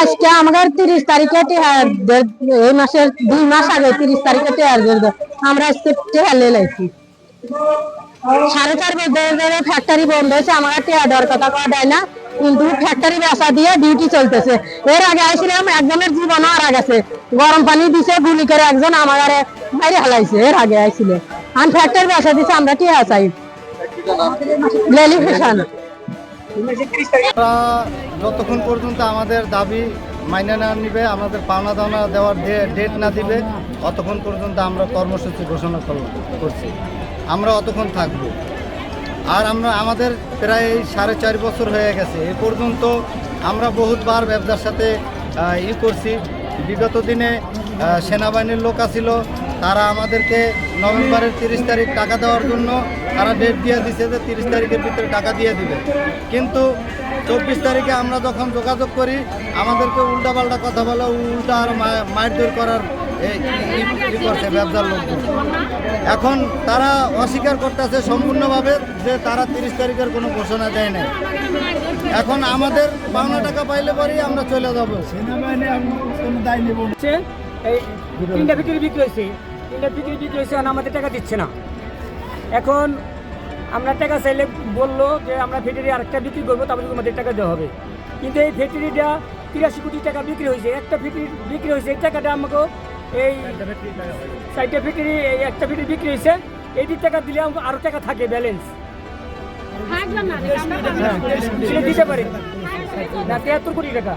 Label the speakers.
Speaker 1: আজকে আমাদের তিরিশ তারিখে টিহার এই মাসের দুই মাস আগে তিরিশ তারিখে টিহার দিয়ে আমরা আজকে টিহার লে লাইছি। সাড়ে চার বছর ফ্যাক্টরি বন্ধ হয়েছে আমার টিহার দেওয়ার কথা কওয়া দেয় না কিন্তু ফ্যাক্টরি ব্যবসা দিয়ে ডিউটি চলতেছে। এর আগে আইছিলাম একজনের জীবন আর গেছে। গরম পানি দিছে গুলি করে একজন আমার বাইরে হালাইছে এর আগে আইছিল। আমি ফ্যাক্টরি ব্যবসা দিছে আমরা টিহা চাই। লেলি ফেশন
Speaker 2: যতক্ষণ পর্যন্ত আমাদের দাবি মাইনে না নিবে, আমাদের পাওনা দাওনা দেওয়ার ডেট না দিবে, অতক্ষণ পর্যন্ত আমরা কর্মসূচি ঘোষণা করছি। আমরা অতক্ষণ থাকব। আর আমরা আমাদের প্রায় সাড়ে চার বছর হয়ে গেছে। এ পর্যন্ত আমরা বহুতবার ব্যবসার সাথে ই করছি। বিগত দিনে সেনাবাহিনীর লোক আছিল তারা আমাদেরকে নভেম্বরের তিরিশ তারিখ টাকা দেওয়ার জন্য তারা ডেট দিয়ে দিছে যে তিরিশ তারিখের ভিতরে টাকা দিয়ে দিবে। কিন্তু চব্বিশ তারিখে আমরা যখন যোগাযোগ করি আমাদেরকে উল্টাপাল্টা কথা বলে উল্টা আর মারধর করার ই- করছে ব্যবসার লোকজন। এখন তারা অস্বীকার করতেছে সম্পূর্ণভাবে যে তারা তিরিশ তারিখের কোনো ঘোষণা দেয় নাই। এখন আমাদের বাংলা টাকা পাইলে পরেই আমরা চলে যাব।
Speaker 3: হচ্ছে এই তিনটা বিক্রি বিক্রি হয়েছে। তিনটা বিক্রি বিক্রি হয়েছে আমাদের টাকা দিচ্ছে না। এখন আমরা টাকা চাইলে বলল যে আমরা ফ্যাক্টরি আরেকটা বিক্রি করব তারপরে আমাদের টাকা দেওয়া হবে। কিন্তু এই ফ্যাক্টরিটা তিরাশি কোটি টাকা বিক্রি হয়েছে। একটা ফ্যাক্টরি বিক্রি হয়েছে এই টাকাটা আমাকে এই চারটা ফ্যাক্টরি এই একটা ফ্যাক্টরি বিক্রি হয়েছে এইটির টাকা দিলে আমাকে আরও টাকা থাকে ব্যালেন্স। সেটা দিতে পারে। না। তিয়াত্তর কোটি টাকা।